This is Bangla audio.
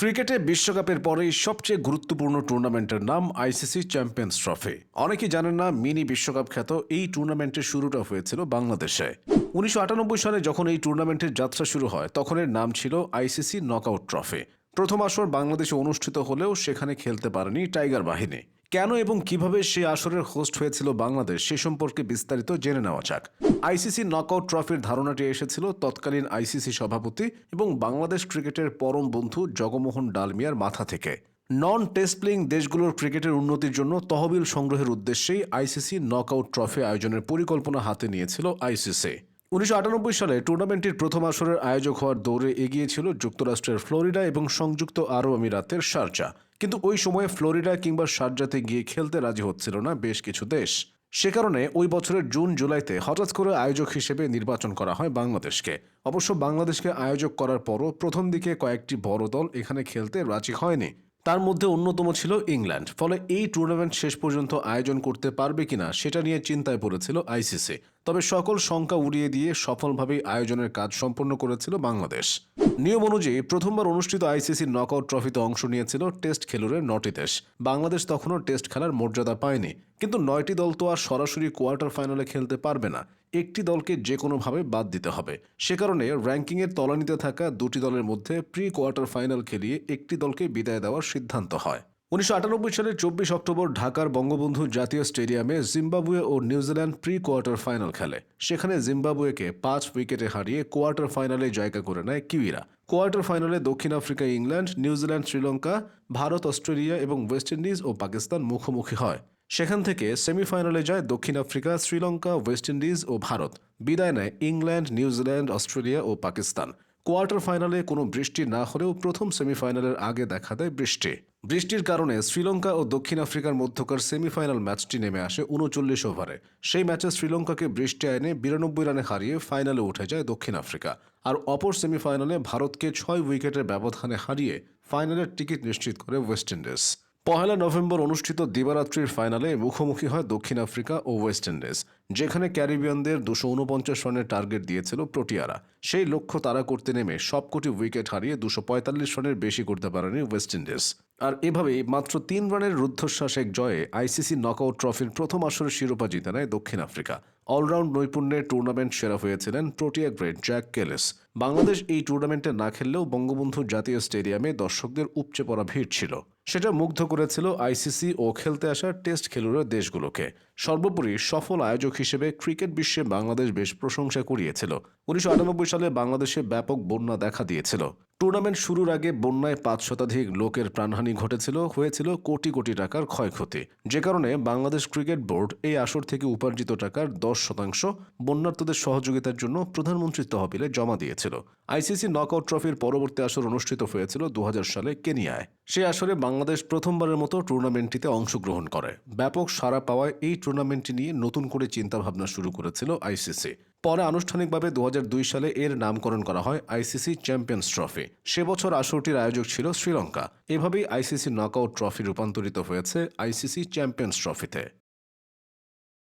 ক্রিকেটে বিশ্বকাপের পরেই সবচেয়ে গুরুত্বপূর্ণ টুর্নামেন্টের নাম আইসিসি চ্যাম্পিয়ন্স ট্রফি। অনেকে জানেন না, মিনি বিশ্বকাপ খ্যাত এই টুর্নামেন্টের শুরুটা হয়েছিল বাংলাদেশে। উনিশশো আটানব্বই সালে যখন এই টুর্নামেন্টের যাত্রা শুরু হয়, তখন এর নাম ছিল আইসিসি নকআউট ট্রফি। প্রথম আসর বাংলাদেশে অনুষ্ঠিত হলেও সেখানে খেলতে পারেনি টাইগার বাহিনী। কেন এবং কীভাবে সেই আসরের হোস্ট হয়েছিল বাংলাদেশ, সে সম্পর্কে বিস্তারিত জেনে নেওয়া যাক। আইসিসি নকআউট ট্রফির ধারণাটি এসেছিল তৎকালীন আইসিসি সভাপতি এবং বাংলাদেশ ক্রিকেটের পরম বন্ধু জগমোহন ডালমিয়ার মাথা থেকে। নন টেস্ট প্লেইং দেশগুলোর ক্রিকেটের উন্নতির জন্য তহবিল সংগ্রহের উদ্দেশ্যেই আইসিসি নকআউট ট্রফি আয়োজনের পরিকল্পনা হাতে নিয়েছিল আইসিসি উনিশশো আটানব্বই সালে টুর্নামেন্টটির প্রথম আসরের আয়োজক হওয়ার দৌড়ে এগিয়েছিল যুক্তরাষ্ট্রের ফ্লোরিডা এবং সংযুক্ত আরব আমিরাতের শারজা। কিন্তু ওই সময়ে ফ্লোরিডা কিংবা শারজাতে গিয়ে খেলতে রাজি হচ্ছিল না বেশ কিছু দেশ। সে কারণে ওই বছরের জুন, জুলাইতে হঠাৎ করে আয়োজক হিসেবে নির্বাচন করা হয় বাংলাদেশকে। অবশ্য বাংলাদেশকে আয়োজক করার পরও প্রথম দিকে কয়েকটি বড় দল এখানে খেলতে রাজি হয়নি। তার মধ্যে অন্যতম ছিল ইংল্যান্ড। ফলে এই টুর্নামেন্ট শেষ পর্যন্ত আয়োজন করতে পারবে কিনা সেটা নিয়ে চিন্তায় পড়েছিল আইসিসি। তবে সকল শঙ্কা উড়িয়ে দিয়ে সফলভাবেই আয়োজনের কাজ সম্পন্ন করেছিল বাংলাদেশ। নিয়ম অনুযায়ী প্রথমবার অনুষ্ঠিত আইসিসি নকআউট ট্রফিতে অংশ নিয়েছিল টেস্ট খেলুড়ে নটি দেশ। বাংলাদেশ তখনও টেস্ট খেলার মর্যাদা পায়নি। কিন্তু নয়টি দল তো আর সরাসরি কোয়ার্টার ফাইনালে খেলতে পারবে না। একটি দলকে যে কোনোভাবে বাদ দিতে হবে। সে কারণে র্যাঙ্কিংয়ের তলানিতে থাকা দুটি দলের মধ্যে প্রি কোয়ার্টার ফাইনাল খেলিয়ে একটি দলকে বিদায় দেওয়ার সিদ্ধান্ত হয়। উনিশশো আটানব্বই সালের চব্বিশ অক্টোবর ঢাকার বঙ্গবন্ধু জাতীয় স্টেডিয়ামে জিম্বাবুয়ে ও New Zealand pre quarter final খেলে। সেখানে জিম্বাবুয়েকে পাঁচ উইকেটে হারিয়ে কোয়ার্টার ফাইনালে জায়গা করে নেয় কিউইরা। কোয়ার্টার ফাইনালে দক্ষিণ Africa, England, New Zealand, Sri Lanka, Bharat, Australia এবং ওয়েস্ট ইন্ডিজ ও পাকিস্তান মুখোমুখি হয়। সেখান থেকে সেমিফাইনালে যায় দক্ষিণ আফ্রিকা, শ্রীলঙ্কা, ওয়েস্ট ইন্ডিজ ও ভারত। বিদায় নেয় ইংল্যান্ড, নিউজিল্যান্ড, অস্ট্রেলিয়া ও পাকিস্তান। কোয়ার্টার ফাইনালে কোনো বৃষ্টি না হলেও প্রথম সেমিফাইনালের আগে দেখা দেয় বৃষ্টি। বৃষ্টির কারণে শ্রীলঙ্কা ও দক্ষিণ আফ্রিকার মধ্যকার সেমিফাইনাল ম্যাচটি নেমে আসে উনচল্লিশ ওভারে। সেই ম্যাচে শ্রীলঙ্কাকে বৃষ্টি আইনে বিরানব্বই রানে হারিয়ে ফাইনালে উঠে যায় দক্ষিণ আফ্রিকা। আর অপর সেমিফাইনালে ভারতকে ছয় উইকেটের ব্যবধানে হারিয়ে ফাইনালের টিকিট নিশ্চিত করে ওয়েস্ট ইন্ডিজ। পহেলা নভেম্বর অনুষ্ঠিত দিবারাত্রির ফাইনালে মুখোমুখি হয় দক্ষিণ আফ্রিকা ও ওয়েস্ট ইন্ডিজ। যেখানে ক্যারিবিয়ানদের দুশো উনপঞ্চাশ রানের টার্গেট দিয়েছিল প্রোটিয়ারা। সেই লক্ষ্য তারা করতে নেমে সবকটি উইকেট হারিয়ে দুশো পঁয়তাল্লিশ রানের বেশি করতে পারেনি ওয়েস্ট ইন্ডিজ। আর এভাবেই মাত্র তিন রানের রুদ্ধশ্বাস এক জয়ে আইসিসি নকআউট ট্রফির প্রথম আসরের শিরোপা জিতে নেয় দক্ষিণ আফ্রিকা। অলরাউন্ড নৈপুণ্যে টুর্নামেন্ট সেরা হয়েছিলেন Protea great Jacques Kallis. Bangladesh এই টুর্নামেন্টে না খেললেও বঙ্গবন্ধু জাতীয় স্টেডিয়ামে দর্শকদের উপচে পড়া ভিড় ছিল। সেটা মুগ্ধ করেছিল আইসিসি ও খেলতে আসা টেস্ট খেলুড়ে দেশগুলোকে। সর্বোপরি সফল আয়োজক হিসেবে ক্রিকেট বিশ্বে বাংলাদেশ বেশ প্রশংসা কুড়িয়েছিল। উনিশশো আটানব্বই সালে বাংলাদেশে ব্যাপক বন্যা দেখা দিয়েছিল। টুর্নামেন্ট শুরুর আগে বন্যায় পাঁচ শতাধিক লোকের প্রাণহানি ঘটেছিল, হয়েছিল কোটি কোটি টাকার ক্ষয়ক্ষতি। যে কারণে বাংলাদেশ ক্রিকেট বোর্ড এই আসর থেকে উপার্জিত টাকার দশ শতাংশ বন্যার্তদের সহযোগিতার জন্য প্রধানমন্ত্রীর তহবিলে জমা দিয়েছিল। আইসিসি নকআউট ট্রফির পরবর্তী আসর অনুষ্ঠিত হয়েছিল দু হাজার সালে কেনিয়ায়। সেই আসরে বাংলাদেশ প্রথমবারের মতো টুর্নামেন্টটিতে অংশগ্রহণ করে। ব্যাপক সাড়া পাওয়ায় এই টুর্নামেন্টটি নিয়ে নতুন করে চিন্তাভাবনা শুরু করেছিল আইসিসি। পরে আনুষ্ঠানিকভাবে দু হাজার দুই সালে এর নামকরণ করা হয় আইসিসি চ্যাম্পিয়ন্স ট্রফি। সে বছর আসরটির আয়োজক ছিল শ্রীলঙ্কা। এভাবেই আইসিসি নকআউট ট্রফি রূপান্তরিত হয়েছে আইসিসি চ্যাম্পিয়ন্স ট্রফিতে।